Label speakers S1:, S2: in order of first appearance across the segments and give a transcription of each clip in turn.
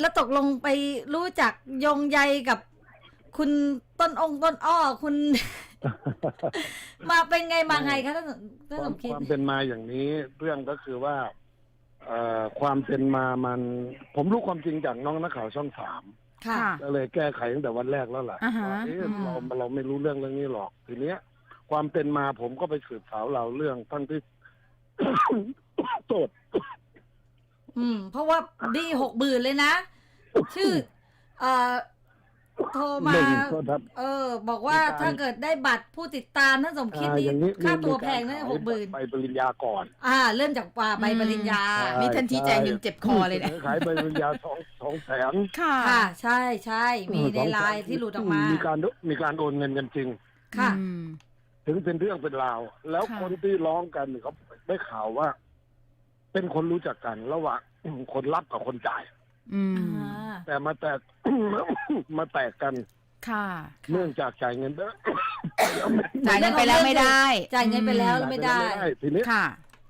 S1: แล้วตกลงไปรู้จักโยงใยกับคุณต้นองค์ต้นอ้อคุณ มาเป็นไงมาไงคะท่านท่าน
S2: ค
S1: ส
S2: วาม
S1: มคิด
S2: ความเป็นมาอย่างนี้เรื่องก็คือว่าเอ่อความเป็นมามัน ผมรู้ความจริงจากน้องนักข่าวช่องสาม
S1: ค่ะ
S2: ก็เลยแก้ไขตั้งแต่วันแรกแล้วล่ะ
S3: อ่าฮะ
S2: ว่าเอ๊ะ
S1: อืม
S2: เราเราไม่รู้เรื่องเรื่องนี้หรอกทีเนี้ย ความเป็นมาผมก็ไปสืบสาวเราเรื่องทั้งที่ โทษ
S1: อืม เพราะว่าดีหกบืนเลยนะ ชื่อ เอ่อ โทรมา
S2: หนึ่งโทษครับ
S1: เออ บอกว่า
S2: มีการ
S1: ถ้าเกิดได้บัตรผู้ติดตามท่านสมคิด
S2: อ่า
S1: นี่
S2: อย่างนี้
S1: ค่าตัว
S2: มี
S1: แพงนะ
S2: การ
S1: หกบืน
S2: ขายใบปริญญาก่อน
S1: อ่า เริ่มจากว่าใบปริญญา
S2: ใช่
S3: นี่ท่านชี้แจงยังเจ็บคอเลยเนี่ย
S2: ขายใบปริญญาสองสองแสน
S3: ค่ะ
S1: ค่ะ ใช่ใช่มีใน
S2: สองแส
S1: ไลน์ที่หลุดออกมา
S2: มีการมีการโอนเงินกันจริง
S1: ค่ะ
S3: อืม
S2: ถึงเป็นเรื่องเป็นราว แล้ว
S3: ค่ะ
S2: คนที่ร้องกันเนี่ยเขาได้ข่าวว่า เป็นคนรู้จักกันระหว่างคนรับกับคนจ่าย
S3: อืม
S1: อ่า
S2: แต่มาแตก มาแตกกัน
S3: ค่ะ
S2: เนื่องจากจ่ายเงินเด้อ
S3: จ่ายเงินไปแล้วไม่ได้
S1: จ่ายเงินไปแล้วแล้วไม่ได้
S2: ทีนี้
S3: ค่ะ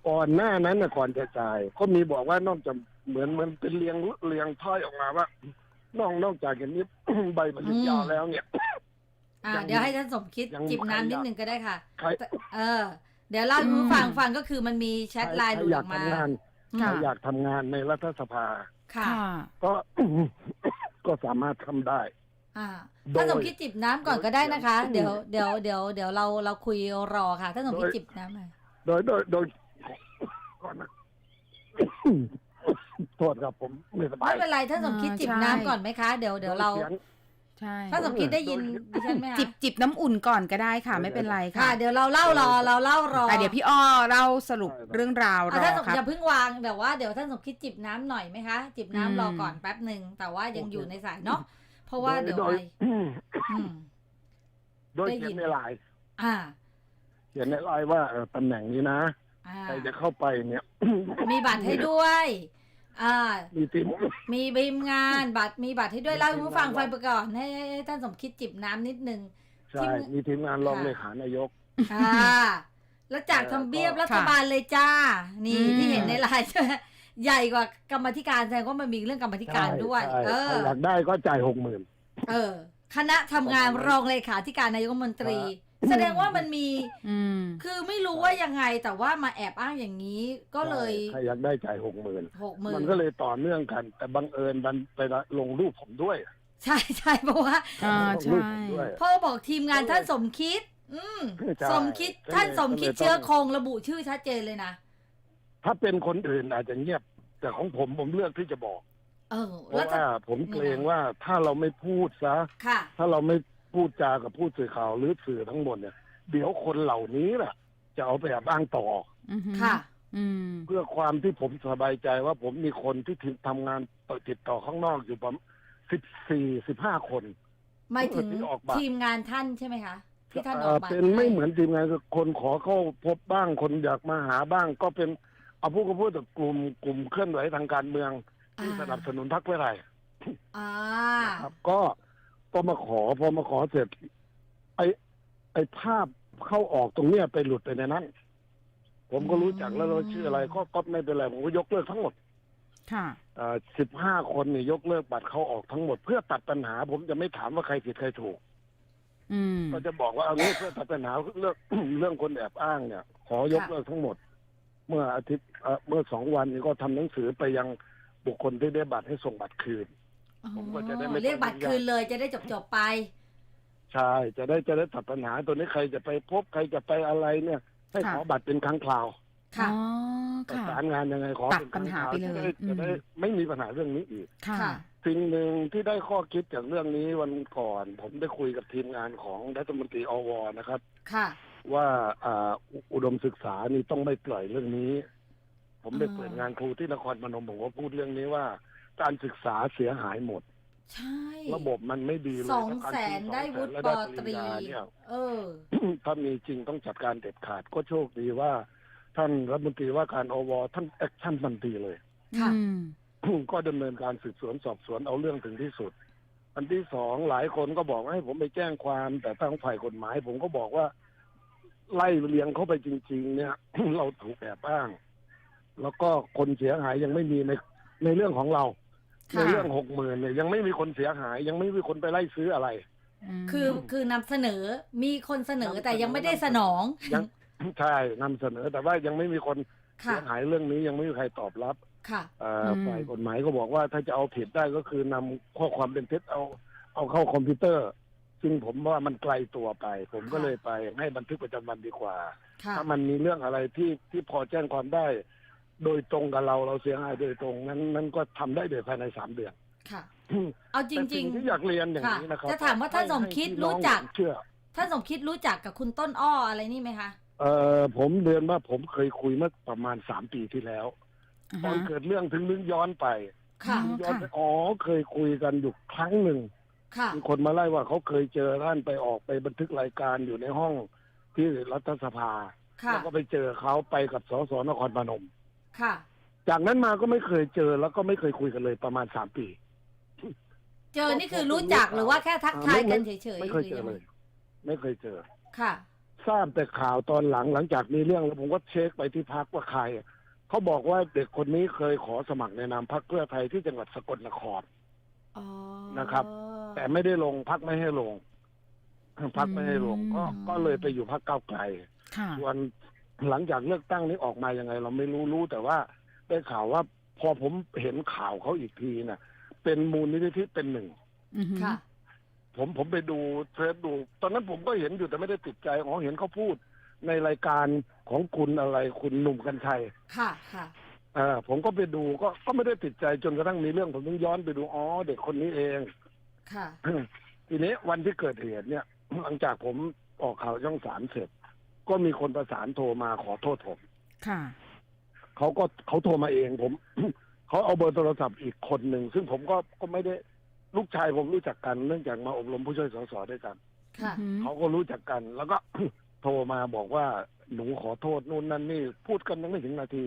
S2: ก่อนหน้านั้นนะก่อนจะจ่ายก็มีบอกว่านอกจากเหมือนเหมือนเป็นเรียงเรียงถ้อยออกมาว่านอกนอกจากอย่างนี้ใบปริญญา
S1: อืม
S2: แล้วเนี่ย
S1: อ่า
S2: ยัง
S1: เดี๋ยวให้ท่านสมคิด
S2: ยัง
S1: จิบน้ำ
S2: ใคร
S1: นิด
S2: อยาก
S1: นึงก็ได้ค่ะ
S2: ใคร
S1: เออ เดี๋ยวเล่าให้ผู้
S3: อืม
S1: ฟังฟังก็คือมันมีแชทไลน์หลุด
S2: ใครอ
S1: อยา
S2: ก
S1: อกมา
S2: ทำงาน
S1: อืม
S2: ใคร
S3: ค่ะ
S2: อยากทำงานในรัฐสภา
S1: ค่ะ
S3: ค่ะ
S2: ก็ ก็สามารถทำได้
S1: อ่า
S2: โดย
S1: ท่านสมคิดจิบน้ำก่อนก็ได้นะคะ
S2: โดย
S1: เดี๋ยวเดี๋ยวเดี๋ยวเดี๋ยวเราเราคุยรอค่ะท่านสมคิด
S2: โดย
S1: จิบน้ำหน่อย
S2: โดยโดยโดยก่อนนะ โทษครับผมไม่สบาย
S1: ไม่เป็นไรท่านสมคิด
S3: อ่า
S1: จิบ
S3: ใช่
S1: น้ำก่อนไหมคะ เดี๋ยวเดี๋ยวเรา
S2: สีง
S3: ใช่
S1: ท่านสมคิดได้ยินดิฉันไหมคะ
S3: จิบจิบน้ำอุ่นก่อนก็ได้ค่ะ ไม่เป็นไร
S1: ค่ะ
S3: ค่ะ
S1: เดี๋ยวเราเล่ารอเราเล่ารอ
S3: แต่เดี๋ยวพี่อ้อเล่าสรุปเรื่องราวร
S1: อะ
S3: อ
S1: ท่านสม
S3: ครับ
S1: อย่าเพิ่งวางแต่ว่าเดี๋ยวท่านสมคิดจิบน้ำหน่อยไหมคะจิบน้ำ
S3: อืม
S1: รอก่อนแป๊บหนึ่งแต่ว่ายังอยู่ในสายเนาะเพราะว่าเดี๋ยว
S2: โด
S1: ไอยอืม
S2: โดย
S1: ได้ยิน
S2: เขียนในไลน์
S1: อ่า
S2: เขียนในไลน์ว่าเออตำแหน่งนี้นะ
S1: อ่า
S2: ใครจะเข้าไปเนี่ย
S1: มีบัตรให้ด้วย อ่า
S2: มีทีม
S1: มีบีมงานบัตรมีบัตรให้ด้วยเล่าให้ผู้ฟังฟังไปก่อนให้ให้ให้ท่านสมคิดจิบน้ำนิดนึง
S2: ใช่มีทีมงานรอง
S1: ค่ะ
S2: เลขานายก
S1: ค่ะแล้วจากทำเบียบ
S2: เออก็
S1: รัฐบาลเลยจ้า นี่
S3: อืม
S1: ที่เห็นในไลน์ใช่ไหมใหญ่กว่ากรรมาธิการแสดงว่ามันมีเรื่องกรรมาธิการด้วย
S2: ใช่
S1: เออ
S2: ใครอยากได้ก็จ่ายหกหมื่น
S1: เออ คณะทำงานรองเลขาธิการนายกรัฐมนตรี แสดงว่ามันมี
S3: อืม
S1: คือไม่รู้ว่ายังไงแต่ว่ามาแอบอ้างอย่างนี้ก็เลย
S2: ใครอยากได้จ่ายหกหมื่น
S1: หกหมื่
S2: มันนก็เลยต่อเนื่องกัน แต่บังเอิญมันไปลงรูปผมด้วย
S1: ใช่ใช่เพราะว่า
S3: อ่า
S2: ลงรูป
S3: ใช่
S2: ผมด้วย
S1: พ่อบอกทีมงานท่านสมคิด อืม
S2: ใช่
S1: สมคิด
S2: ก็เลย
S1: ท่านสมคิด
S2: ก็เลย
S1: เชื้อ
S2: ต้อง
S1: คงระบุชื่อชัดเจนเลยนะ
S2: ถ้าเป็นคนอื่นอาจจะเงียบ แต่ของผมผมเลือกที่จะบอก
S1: เออ
S2: เพ
S1: แล้ว
S2: ราะ
S1: จะ
S2: ว่าผมเกรงว่าถ้าเราไม่พูดซะ
S1: ค่ะ
S2: ถ้าเราไม่ พูดจากับผู้สื่อข่าวหรือสื่อทั้งหมดเนี่ย เดี๋ยวคนเหล่านี้แหละจะเอาไปแอบอ้างต่อ
S3: อือหือ
S1: ค่ะ
S3: อืม
S2: เพื่อความที่ผมสบายใจว่าผมมีคนที่ทำงานติดต่อข้างนอกอยู่ประมาณสิบสี่สิบห้าคน
S1: ไม่ถึง
S2: ที่ออกบัตร
S1: ทีมงานท่านใช่ไหมคะที่ท่านอ
S2: เอ่
S1: อก
S2: อ
S1: บัตร
S2: เป็นไม่
S1: ให้
S2: เหมือนทีมงานคือคนขอเข้าพบบ้างคนอยากมาหาบ้าง ก็เป็นเอาพูดก็พูดแต่กลุ่มกลุ่มเคลื่อนไหวทางการเมืองที่สนับสนุนพรรคเพื่อไทย
S1: อ่า
S2: นะครับก็ ก็มาขอพอมาขอเสร็จ ไอไอภาพเข้าออกตรงเนี้ยไปหลุดไปในนั้น ผมก็รู้จักแล้วเราชื่ออะไรก็ก็ไม่เป็นไรผมก็ยกเลิกทั้งหมด
S3: ค่ะ
S2: สิบห้าคนเนี่ยยกเลิกบัตรเข้าออกทั้งหมด เพื่อตัดปัญหา ผมจะไม่ถามว่าใครผิดใครถูก
S3: อืม
S2: ก็จะบอกว่าเอางี้เพื่อตัดปัญหาเรื่องเรื่องคนแอบอ้างเนี่ย ขอยก
S1: ค่ะ
S2: เลิกทั้งหมด เมื่ออาทิตย์เอ่อเมื่อสองวันนี้ก็ทำหนังสือไปยังบุคคลที่ได้บัตรให้ส่งบัตรคืน ผมก็จะได้ไม่ต้อง
S1: เรียกบัตรคืนเลยจะได้จบจบๆไป
S2: ใช่ จะได้จะได้ตัดปัญหาตัวนี้ใครจะไปพบใครจะไปอะไรเนี่ย ให้
S3: ค่ะ
S2: ขอบัตรเป็นครั้งคราว
S1: ค่ะ
S3: อ๋อ
S2: ประ
S3: ค่ะ
S2: สานงานยังไงขอ
S3: ตัด
S2: เป็นครั้งคราว
S3: ปัญหาไปเลย
S2: จะได้จะได้
S3: อืม
S2: ไม่มีปัญหาเรื่องนี้อีก
S3: ค่ะ
S1: ค่ะ
S2: สิ่งหนึ่งที่ได้ข้อคิดจากเรื่องนี้วันก่อน ผมได้คุยกับทีมงานของรัฐมนตรีอวนะครับ
S1: ค่ะ
S2: ว่าอ่าอุอุดมศึกษานี่ต้องไม่ปล่อยเรื่องนี้ ผมได้
S1: อ่า
S2: เปิดงานครูที่นครพนมผมก็พูดเรื่องนี้ว่า การศึกษาเสียหายหมด
S1: ใช่
S2: ระบบมันไม่ดีเลย
S1: สอง
S2: ถ้าการ
S1: แสน
S2: ซื้อ
S1: ได้
S2: สอง
S1: วุฒิ
S2: แสน
S1: ป
S2: และ
S1: อ
S2: ได้
S1: ต
S2: ริ
S1: รี
S2: ญญาเนี่ย
S1: เออ
S2: ถ้ามีจริงต้องจัดการเด็ดขาดก็โชคดีว่า ท่านรัฐมนตรีว่าการอวท่านแอคชั่นทันทีเลย
S1: ค่ะ
S3: อืม
S2: ก็ดำเนินการสืบสวนสอบสวนเอาเรื่องถึงที่สุด อันที่สองหลายคนก็บอกว่าให้ผมไปแจ้งความ แต่ทางฝ่ายกฎหมาย ผมก็บอกว่า ไล่เลียงเข้าไปจริง ๆ เนี่ย เราถูกแอบอ้าง แล้วก็คนเสียหายยังไม่มีในในเรื่องของเรา ใน
S1: ค่ะ
S2: เรื่องหกหมื่นเนี่ยยังไม่มีคนเสียหาย ยังไม่มีคนไปไล่ซื้ออะไร
S3: ม
S1: คือคือนำเสนอมีคนเสนอนำ
S2: เสนอ
S1: แต่ยังไม่ได้สนอง
S2: ยัง ใช่นำเสนอแต่ว่ายังไม่มีคน
S1: ค่ะ
S2: เสียหายเรื่องนี้ยังไม่มีใครตอบรับ
S1: ค่ะ
S2: เอ่ออฝ่ายกฎหมายก็บอกว่าถ้าจะเอาผิดได้ก็คือนำข้อความเป็นเท็จเอาเอาเข้าคอมพิวเตอร์ ซึ่งผมว่ามันไกลตัวไป ผมก็
S1: ค่ะ
S2: เลยไปให้บันทึกประจำวันดีกว่า
S1: ค่ะ
S2: ถ้ามันมีเรื่องอะไรที่ที่พอแจ้งความได้ โดยตรงกับเราเราเสียหายโดยตรงนั้นนั้นก็ทำได้โดยภายในสามเดือน
S1: ค่ะ เอาจ
S2: แต่
S1: ริ
S2: สิ่
S1: ง
S2: ที่อยากเรียนอย่าง
S1: ค่ะ
S2: นี้นะครับ
S1: จะถามว่าท่านสมคิด
S2: ให้พี่
S1: รู้
S2: น้อง
S1: จัก
S2: เชื่อ
S1: ๆท่านสมคิดรู้จักกับคุณต้นอ้ออะไรนี่ไหมคะ
S2: เอ่อผมเรียนว่าผมเคยคุยเมื่อประมาณสามปีที่แล้ว
S3: อ่า
S2: ตอน
S3: ฮะ
S2: เกิดเรื่องถึงนึกย้อนไป
S1: ค่ะ
S3: อ๋อ
S2: ย้อนไปอ๋อเคยคุยกันอยู่ครั้งหนึ่ง
S1: ค่ะ
S2: มีคนมาไล่ว่าเขาเคยเจอท่านไปออกไปบันทึกรายการอยู่ในห้องที่รัฐสภา
S1: ค่ะ
S2: แล้วก็ไปเจอเขาไปกับสสนครพนม
S1: ค่ะ
S2: จากนั้นมาก็ไม่เคยเจอแล้วก็ไม่เคยคุยกันเลยประมาณสามปี
S1: เจอนี่คือรู้จักหรือว่าแค่ทักทายกันเฉยๆ
S2: ไม่เคยเจอ
S1: ห
S2: เล
S1: รื
S2: ยไม่เคยเจอ
S1: ค่ะ
S2: ทราบแต่ข่าวตอนหลังหลังจากมีเรื่องแล้วผมก็เช็คไปที่พักว่าใครเขาบอกว่าเด็กคนนี้เคยขอสมัครในนามพรรคเพื่อไทยที่จังหวัดสกลนคร
S1: อ๋อ
S2: นะครับ แต่ไม่ได้ลงพักไม่ให้ลงพักไม่ให้ลงก็ก็เลยไปอยู่พักเก้าวไกล
S3: ค่ะ
S2: ส่วน หลังจากเลือกตั้งนี้ออกมายังไง เราไม่รู้รู้แต่ว่าได้ข่าวว่าพอผมเห็นข่าวเขาอีกทีน่ะ เป็นมูลนิธิเป็นหนึ่ง
S3: อือฮึ
S1: ค่ะ
S2: ผมผมไปดูเฟซดู ตอนนั้นผมก็เห็นอยู่แต่ไม่ได้ติดใจอ๋อเห็นเขาพูด ในรายการของคุณอะไรคุณหนุ่มกัญชัย
S1: ค่ะค่ะ
S2: เออผมก็ไปดูก็ก็ไม่ได้ติดใจจนกระทั่งมีเรื่องผมต้องย้อนไปดูอ๋อเด็กคนนี้เอง
S1: ค่ะ
S2: ทีนี้วันที่เกิดเหตุเนี่ย หลังจากผมออกข่าวช่องสามเสร็จ ก็มีคนประสานโทรมาขอโทษผม
S3: ค่ะ
S2: เขาก็เขาโทรมาเองผม เขาเอาเบอร์โทรศัพท์อีกคนหนึ่ง ซึ่งผมก็ก็ไม่ได้ลูกชายผมรู้จักกันเนื่องจากมาอบรมผู้ช่วยสสด้วยกัน
S1: ค่ะ
S3: อือฮึ
S2: เขาก็รู้จักกันแล้วก็โทรมาบอกว่าหนูขอโทษนู่นนั่นนี่ พูดกันยังไม่ถึงนาที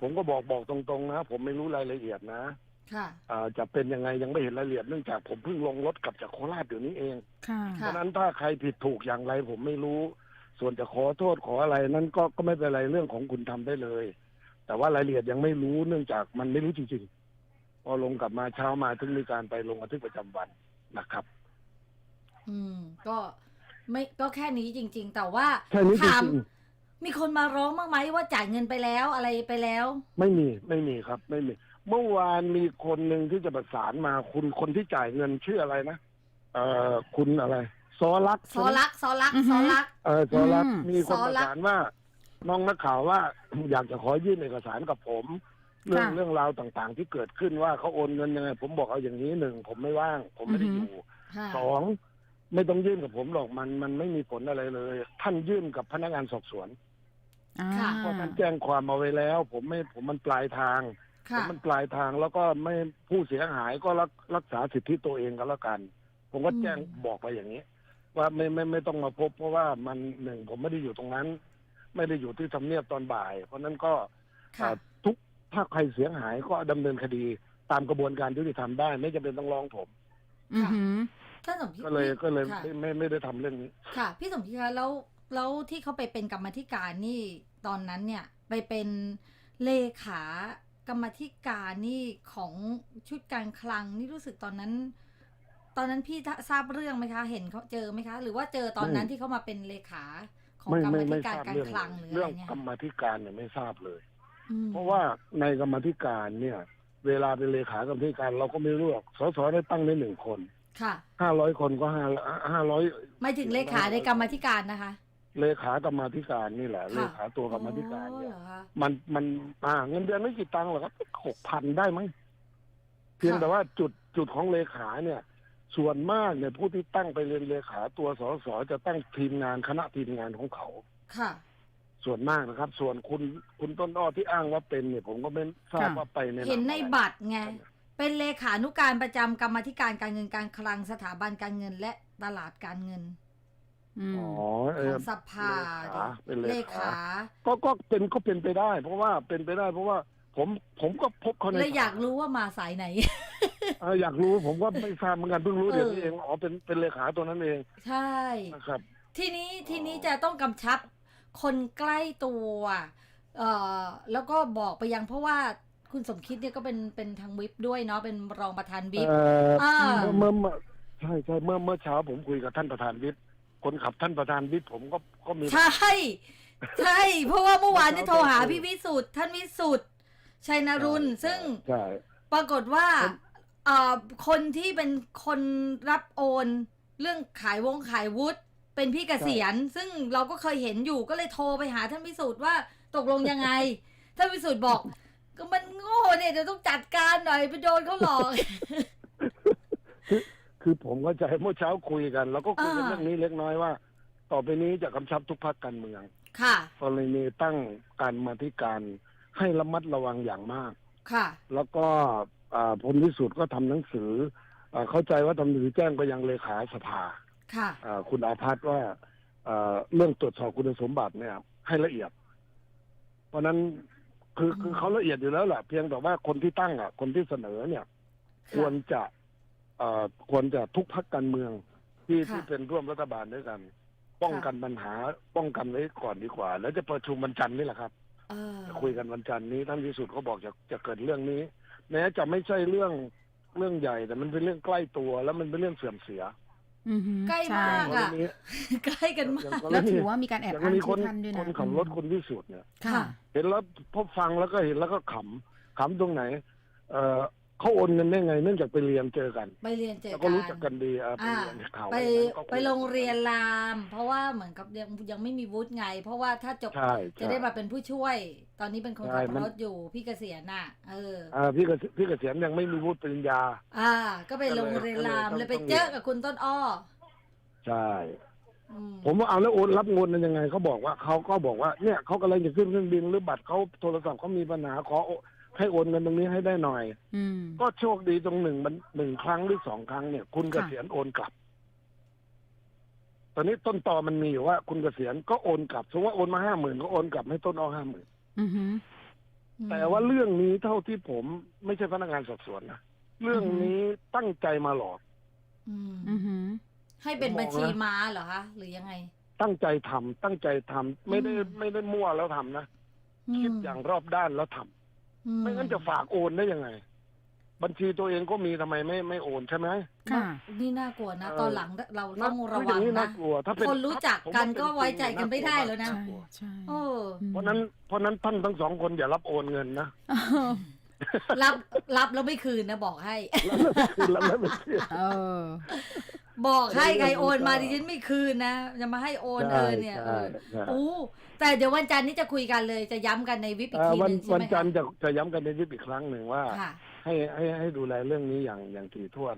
S2: ผมก็บอกบอกตรงๆนะผมไม่รู้รายละเอียดนะ
S1: ค่ะ
S2: อ่าจะเป็นยังไงยังไม่เห็นรายละเอียดเนื่องจากผมเพิ่งลงรถกลับจากโคราชเดี๋ยวนี้เอง
S3: ค่ะ
S2: เพ
S1: ค่ะ
S2: ราะฉะนั้นถ้าใครผิดถูกอย่างไรผมไม่รู้ ส่วนจะขอโทษขออะไรนั้นก็ก็ไม่เป็นไรเรื่องของคุณทำได้เลย แต่ว่ารายละเอียดยังไม่รู้เนื่องจากมันไม่รู้จริงๆ พอลงกลับมาเช้ามาถึงมีการไปลงบันทึกประจำวันนะครับ
S1: อืม ก็ไม่ก็แค่นี้จริง ๆ แต่ว่า
S2: แค่นี้จ
S1: ถาม
S2: ริง
S1: มีคนมาร้องบ้างไหมว่าจ่ายเงินไปแล้วอะไรไปแล้ว
S2: ๆไม่มีไม่มีครับ ไม่มี เมื่อวานมีคนหนึ่งที่จะประสานมาคุณคนที่จ่ายเงินชื่ออะไรนะเอ่อคุณอะไร ซอลักษณ์
S1: ซอลักซอลัก
S3: อือฮึ
S1: ซอลัก
S2: เออซอลักษณ์
S3: อืม
S2: มีคน
S1: ซอ
S2: ประ
S1: ลักษณ์
S2: สานว่า น้องนักข่าวว่า อยากจะขอยื่นเอกสารกับผม เรื่อง
S3: ค่ะ
S2: เรื่องราวต่างๆ ที่เกิดขึ้นว่าเขาโอนเงินยังไง ผมบอกเอาอย่างนี้หนึ่งผมไม่ว่าง ผมไม่ได้อยู่
S1: ค่ะ
S2: สองไม่ต้องยื่นกับผมหรอกมันมันไม่มีผลอะไรเลย ท่านยื่นกับพนักงานสอบสวน
S3: อ่า
S1: ค่ะ
S2: เพราะท่านแจ้งความมาไว้แล้ว ผมไม่ผมมันปลายทางผม
S1: ค่ะ
S2: มันปลายทางแล้วก็ไม่ผู้เสียหายก็รักรักษาสิทธิตัวเองก็แล้วกัน ผมก็แจ้ง
S1: อืม
S2: บอกไปอย่างนี้ ว่าไม่ไม่ไม่ต้องมาพบ เพราะว่ามันหนึ่งผมไม่ได้อยู่ตรงนั้น ไม่ได้อยู่ที่ทำเนียบตอนบ่าย เพราะฉะนั้นก็
S1: ค่ะ
S2: อ่าทุกถ้าใครเสียหายก็ดำเนินคดีตามกระบวนการยุติธรรมได้ ไม่จำเป็นต้องร้องผม
S3: อือฮึ
S1: ท่านสมคิด
S2: ก็เลยก็เลย
S1: ค่ะ
S2: ไม่ไม่ไม่ได้ทำเรื่องนี้
S1: ค่ะ พี่สมคิดคะแล้วแล้วที่เขาไปเป็นกรรมาธิการนี่ตอนนั้นเนี่ย ไปเป็นเลขากรรมาธิการนี่ของชุดการคลังนี่รู้สึกตอนนั้น ตอนนั้นพี่ทราบเรื่องไหมคะ เห็นเขาเจอไหมคะ หรือว่าเจอตอนนั้น
S2: ไม่
S1: ที่เขามาเป็นเลขาของ
S2: ไม่
S1: กรร
S2: ไม่
S1: มาธิ
S2: ไม่
S1: การ
S2: ทราบ
S1: การ
S2: เรื่อง
S1: คลังหรืออะ
S2: เรื่
S1: ไร
S2: อง
S1: เนี่ย
S2: กรรมาธิการเนี่ยไม่ทราบเลย
S1: อืม
S2: เพราะว่าในกรรมาธิการเนี่ย เวลาเป็นเลขากรรมาธิการเราก็ไม่รู้หรอกสสได้ตั้งได้หนึ่งคน
S1: ค่ะ
S2: ห้าร้อยคนก็ห้าห้าร้อย
S1: ไม่ถึงเลขาในกรรมาธิการนะคะ
S2: เลขากรรมาธิการนี่แหละ
S1: ค่ะ
S2: เลขาตัวกรรมาธิการ
S1: อ๋อ
S2: เนี่ย
S1: เหรอคะ
S2: มันมันอ่าเงินเดือนไม่กี่ตังค์หรอกครับหกพันได้มั้งเพียงแต่ว่าจุดจุดของเลขาเนี่ย ส่วนมากเนี่ยผู้ที่ตั้งไปเรียนเลขาตัวสสจะตั้งทีมงานคณะทีมงานของเขา
S1: ค่ะ
S2: ส่วนมากนะครับ ส่วนคุณคุณต้นอ้อที่อ้างว่าเป็นเนี่ยผมก็ไม่ทราบ
S3: ค่ะ
S2: ว่าไปในาม
S1: เห็นใน
S2: อะไร
S1: บัตรไง เป็นเลขานุการประจำกรรมาธิการการเงินการคลังสถาบันการเงินและตลาดการเงิน
S3: อืม
S2: อ๋อเอ
S1: ข
S2: อ
S1: องสภา
S2: เลขาเป็นเล
S1: เล
S2: ขา
S1: ขา
S2: ก็ก็เป็นก็เป็นไปได้ เพราะว่าเป็นไปได้ เพราะว่าผมผมก็พบเขาใน
S1: เลยอยากรู้ว่ามาสายไหน
S2: เอออยากรู้ผมก็ไม่ทราบเหมือนกันเพิ่งรู้
S1: เออ
S2: เดี๋ยวนี้เองอ๋อเป็นเป็นเลขาตัวนั้นเอง
S1: ใช่
S2: นะครับ
S1: ทีนี้ทีนี้จะต้องกำชับคนใกล้ตัวเอ่อแล้วก็บอกไปยังเพราะว่าคุณสมคิดเนี่ยก็เป็นเป็นทางวิปด้วยเนาะเป็นรองประธานวิป
S2: เอ่อ
S1: อ่า
S2: เมื่อเมื่อใช่ใช่เมื่อเมื่อเช้าผมคุยกับท่านประธานวิทย์คนขับท่านประธานวิทย์ผมก็ก็มี
S1: ใช่ ใช่ เพราะว่าเมื่อวานเนี่ยโทรหาพี่วิสุทธ์ท่านวิสุทธ์ชัยนรุน
S2: ใช่
S1: ซึ่ง
S2: ใช่
S1: ปรากฏว่า
S2: ผม
S1: เอ่อคนที่เป็นคนรับโอน เรื่องขายวงขายวุฒิเป็นพี่เกษียณ ซึ่งเราก็เคยเห็นอยู่ก็เลยโทรไปหาท่านวิสุทธ์ว่าตกลงยังไง ท่านวิสุทธ์บอก ก็มันโง่เนี่ยเดี๋ยวต้องจัดการหน่อยไปโดนเขาหลอก
S2: คือผมเข้าใจเมื่อเช้าคุยกันแล้วก็คุยกัน
S1: อ่า
S2: เรื่องนี้เล็กน้อยว่า ต่อไปนี้จะกำชับทุกภาคการเมือง
S1: ค่ะ
S2: กรณีตั้งการมาธิการให้ระมัดระวังอย่างมาก
S1: ค่ะ
S2: แล้วก็ อ่าผลที่สุดก็ทำหนังสืออ่าเข้าใจว่าทำหนังสือแจ้งไปยังเลขาสภา
S1: ค่ะ
S2: อ่าคุณอาพัฒน์ว่าอ่าเรื่องตรวจสอบคุณสมบัติเนี่ย ให้ละเอียด เพราะฉะนั้นคือ
S1: อืม
S2: คือเขาละเอียดอยู่แล้วแหละเพียงแต่ว่าคนที่ตั้งอะ คนที่เสนอเนี่ย ควรจะเอ่อควรจะทุกพักการเมืองที่
S1: ค่ะ
S2: ที่เป็นร่วมรัฐบาลด้วยกัน ป้องกันปัญหา ป้องกันไว้ก่อนดีกว่า แล้วจะประชุมวันจันทร์นี่แหละครับ
S1: เออ
S2: จะคุยกันวันจันทร์นี้ท่านวิสุทธ์เขาบอกจะจะเกิดเรื่องนี้ แม้จะไม่ใช่เรื่องเรื่องใหญ่ แต่มันเป็นเรื่องใกล้ตัว แล้วมันเป็นเรื่องเสื่อมเสีย
S3: อือหือ
S1: ใกล้
S3: ช่
S1: มาก
S2: กร
S1: อะ
S2: ณี
S1: ใกล้กันมาก
S2: อย่างกร
S3: แล้ว
S2: ณี
S3: ถือว่ามีการแอ
S2: อบย่างก
S3: อ้ารง
S2: ณีค
S3: ชื่
S2: น
S3: อท่านด้วย
S2: ค
S3: นะ
S2: นขับรถคนวิสุทธ์เนี่ย
S3: ค่ะ
S2: เห็นแล้วพบฟังแล้วก็เห็นแล้วก็ขำขำตรงไหน เออ เขาโอนเงินได้ไง เนื่องจากไปเรียนเจอกัน
S1: ไปเรียนเจอ
S2: แล้ว
S1: กั
S2: ก็
S1: น
S2: รู้จักกันดีอะไป
S1: อ่า
S2: เรียนเขา
S1: ไป
S2: ก็คุ
S1: ไปโรงเรียนราม เพราะว่าเหมือนกับยังยังไม่มีวุฒิไง เพราะว่าถ้าจบ
S2: ใช่
S1: จะ
S2: ใช่
S1: ได้มาเป็นผู้ช่วย ตอนนี้เป็นคน
S2: ใช่
S1: ขับ
S2: มัน
S1: รถอยู่พี่เกษียณน่ะ เออ
S2: อ่าพี่เกษพี่เกษียณยังไม่มีวุฒิปริญญา
S1: อ่า ก็ไปโรงเรียนราม
S2: ก็เลย
S1: เลยไป
S2: ต้อง
S1: เจอกับคุณต้นอ้อ
S2: ใช่
S1: อืม
S2: ผมว่าเอาแล้วโอนรับเงินนั้นยังไงเขาบอกว่าเขาก็บอกว่าเนี่ยเขากำลังจะขึ้นเครื่องบินหรือบัตรเขาโทรศัพท์เขามีปัญหาขอโอ ให้โอนเงินตรงนี้ให้ได้หน่อย
S3: อืม
S2: ก็โชคดีตรงหนึ่งมันหนึ่งครั้งหรือสองครั้งเนี่ย คุณเก
S3: ค่ะ
S2: ษียณโอนกลับ ตอนนี้ต้นตอมันมีอยู่ว่า คุณเกษียณก็โอนกลับสมมติว่าโอนมาห้าหมื่นก็โอนกลับให้ต้นอ้อห้าหมื่น
S3: อือหือ
S2: แต่ว่าเรื่องนี้เท่าที่ผมไม่ใช่พนักงานสอบสวนนะเรื่องนี้ตั้งใจมาหลอก
S1: อืม
S3: อือหือ
S1: ให้เป็น
S2: ผมมอง
S1: บัญชี
S2: นะ
S1: ม้าเหรอคะ หรือยังไง
S2: ตั้งใจทำตั้งใจทำไม่ได้
S1: อืม
S2: ไม่ได้มั่วแล้วทำนะคิดอย่างรอบด้านแล้วทำ
S1: อื
S2: ไม่งั้นจะฝากโอนได้ยังไง บัญชีตัวเองก็มีทำไมไม่ไม่โอนใช่ไหม
S3: ค่ะ
S1: นี่น่ากลัวนะ
S2: เออ
S1: ตอนหลังเราต้องระ
S2: อ
S1: วั
S2: ย่างงนี้
S1: นะ
S2: น่ากลัวถ้าเป็น
S1: คนรู้จักกัน
S2: ผมว่า
S1: ก็ไว้ใจกันไม่ได้แล้วนะ
S3: ใช่ใช่
S1: โอ้
S2: เพราะนั้นเพราะนั้นท่านทั้งสองคนอย่ารับโอนเงินนะ
S1: รับรับแล้วไม่คืนนะบอกให้
S2: แล้วไม่คืนแล้วไม่คืน
S3: เออ
S1: บอกให้ใครโอนมา
S2: ใช่
S1: ดิฉันไม่คืนนะจะมาให้โอนเออเนี่ยเอ
S2: ใช่
S1: อ
S2: ใช่
S1: อู้แต่เดี๋ยววันจันทร์นี้จะคุยกันเลยจะย้ำกันในวิปอีก
S2: เอ่อ
S1: ทีห
S2: วัน
S1: นึงใช่
S2: วัน
S1: ไหม
S2: จั
S1: คะ
S2: นทร์จะจะย้ำกันในวิปอีกครั้งหนึ่งว่า
S1: ค่ะ
S2: ให้ให้ให้ดูแลเรื่องนี้อย่างอย่างถี่ถ้วน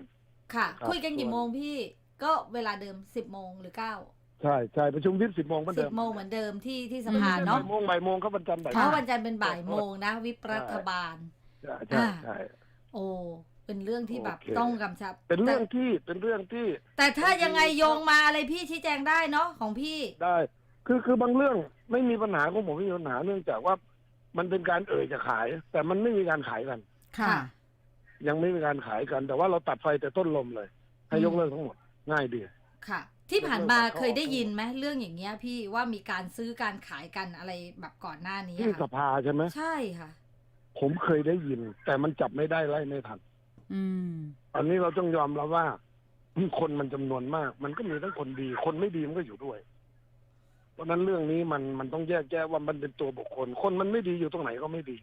S1: ค่ะ
S2: ครับ
S1: คุยกันกี่
S2: ส่วน
S1: โมงพี่ ก็เวลาเดิมสิบโมงหรือเก้า
S2: ใช่ใช่ประชุมวิปสิบโมงเหมือน
S1: สิ
S2: เดิ
S1: บ
S2: ม
S1: โมงเหมือนเดิมที่ที่ส
S3: อืม
S1: ภาเนาะ
S2: บ่ายโมงบ่ายโมงก็วันจันทร์บ่าย
S1: เพ
S2: โมง
S1: ราะวันจันทร์เป็นบ่ายโมงนะ วิปรัฐบาล
S2: ใช่ใช่ใช่
S1: โอ้ เป็นเรื่องที่แบบ
S2: โอเค
S1: ต้องกำชับ
S2: เป็นเรื่อง
S1: แต่
S2: ที่เป็นเรื่องที่
S1: แต่ถ้ายังไงโยงมาอะไรพี่ชี้แจงได้เนาะของพี่
S2: ได้ คือคือบางเรื่องไม่มีปัญหาของผมไม่มีปัญหาเนื่องจากว่า มันเป็นการเอ่ยจะขาย แต่มันไม่มีการขายกัน
S3: ค่ะ
S2: ยังไม่มีการขายกัน แต่ว่าเราตัดไฟแต่ต้นลมเลย ให้
S1: อืม
S2: ยกเลิกทั้งหมด ง่ายดี
S1: ค่ะ ที่ผ่านมา
S2: เรื่องของเขา
S1: เคยได้ยินไหมเรื่องอย่างเงี้ย พี่ว่ามีการซื้อการขายกันอะไรแบบก่อนหน้านี้
S2: ที่
S1: อะ
S2: ส
S1: ค่ะ
S2: ภาใช่ไหม
S1: ใช่ค่ะ
S2: ผมเคยได้ยิน แต่มันจับไม่ได้ไล่ไม่ทัน
S3: อืม
S2: อันนี้เราต้องยอมรับว่าคนมันจำนวนมาก มันก็มีทั้งคนดี คนไม่ดีมันก็อยู่ด้วย เพราะฉะนั้นเรื่องนี้มันมันต้องแยกแยะว่ามันเป็นตัวบุคคล คนมันไม่ดีอยู่ตรงไหนก็ไม่ดี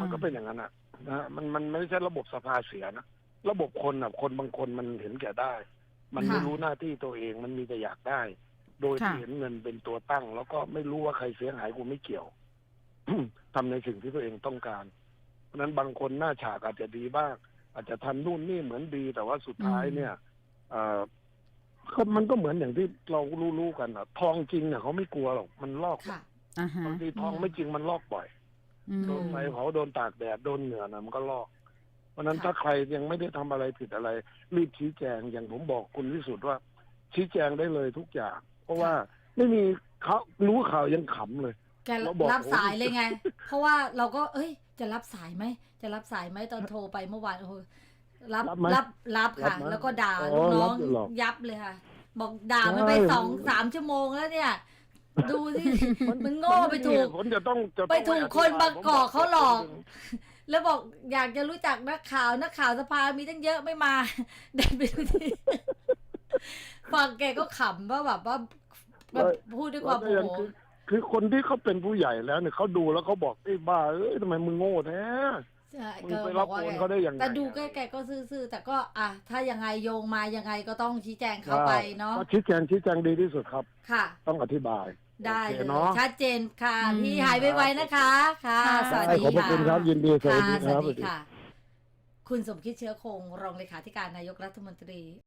S2: มันก็เป็นอย่างนั้นอะนะฮะมันมันไม่ใช่ระบบสภาเสียนะระบบคนอะ คนบางคนมันเห็นแก่ได้ มันไม่
S1: ค่ะ
S2: รู้หน้าที่ตัวเองมันมีแต่อยากได้ โดยที่
S3: ค่ะ
S2: เห็นเงินเป็นตัวตั้ง แล้วก็ไม่รู้ว่าใครเสียหายกูไม่เกี่ยวทำในสิ่งที่ตัวเองต้องการ เพราะฉะนั้นบางคนหน้าฉากอาจจะดีบ้าง อาจจะทำนู่นนี่เหมือนดี แต่ว่าสุดท้ายเนี่ยเอ่อก็มันก็เหมือนอย่างที่เรารู้ๆกันอะทองจริงเนี่ยเขาไม่กลัวหรอกมันลอก
S1: ค่ะ
S3: อ่าฮะ
S2: บางทีทองไม่จริงมันลอกบ่อย
S3: อืม
S2: โดนไฟเผาโดนตากแดดโดนเหงื่อนะมันก็ลอก เพราะฉะนั้น
S1: ค่ะ
S2: ถ้าใครยังไม่ได้ทำอะไรผิดอะไร รีบชี้แจงอย่างผมบอกคุณวิสุทธ์ว่า ชี้แจงได้เลยทุกอย่าง เพราะว่าไม่มีเขารู้ข่าวยังขำเลย
S1: แก
S2: เราบอก
S1: รับ
S2: โอ้
S1: สายเลยไง เพราะว่าเราก็ เอ้ย จะรับสายไหม จะรับสายไหมตอนโทรไปเมื่อวานโอ้โหรับ
S2: รับไหม
S1: รับรับค่ะ
S2: รับไหม
S1: แล้วก็ด่า
S2: อ๋อ
S1: ลูกน้อง
S2: รับอยู่หรอ
S1: ยับเลยค่ะ บอกด่ามันไป
S2: ใช่
S1: สองสามชั่วโมงแล้วเนี่ย ดูสิมันโง่ไปถูก
S2: ผลจะต้องจะต้อง
S1: ไปถูกคนบางกอกเขาหลอก แล้วบอกอยากจะรู้จักนักข่าวนักข่าวสภามีตั้งเยอะไม่มาได้ไปดูที่ฟังแกก็ขำว่าแบบว่าแบบพูดด้วยความ
S2: แล้
S1: โม
S2: ยัง
S1: โห
S2: คือ คือคนที่เขาเป็นผู้ใหญ่แล้วเนี่ยเขาดูแล้วเขาบอกไอ้บ้าเอ้ยทำไมมึงโง่แท้
S1: ใช่
S2: มึง
S1: ก็
S2: ไป
S1: บ
S2: รั
S1: อบกว่า
S2: โอน
S1: ไง
S2: เขาได้ยังไง
S1: แต่ดูแกแกก็ซื่อๆแต่ก็อะถ้ายังไงโยงมายังไงก็ต้องชี้แจงเข้าไปเนาะ
S2: ก็ชี้แจงชี้แจงดีที่สุดครับ
S1: ค่ะ
S2: ต้องอธิบาย
S1: ได้
S2: โอเค
S1: เลย
S2: เนาะ
S1: ชัดเจนค่ะ
S3: อืม
S1: พี่หายไวๆนะคะ ค่ะ
S3: ค่ะ
S1: สวัส
S2: ได้
S1: ดี
S2: ขอบพระ
S1: ค่ะ
S2: คุณครับยินดีสวัส
S1: ค่ะ
S2: ดี
S1: ส
S2: ครั
S1: วั
S2: บ
S1: สดีค่ะคุณสมคิดเชื้อคงรองเลขาธิการนายกรัฐมนตรี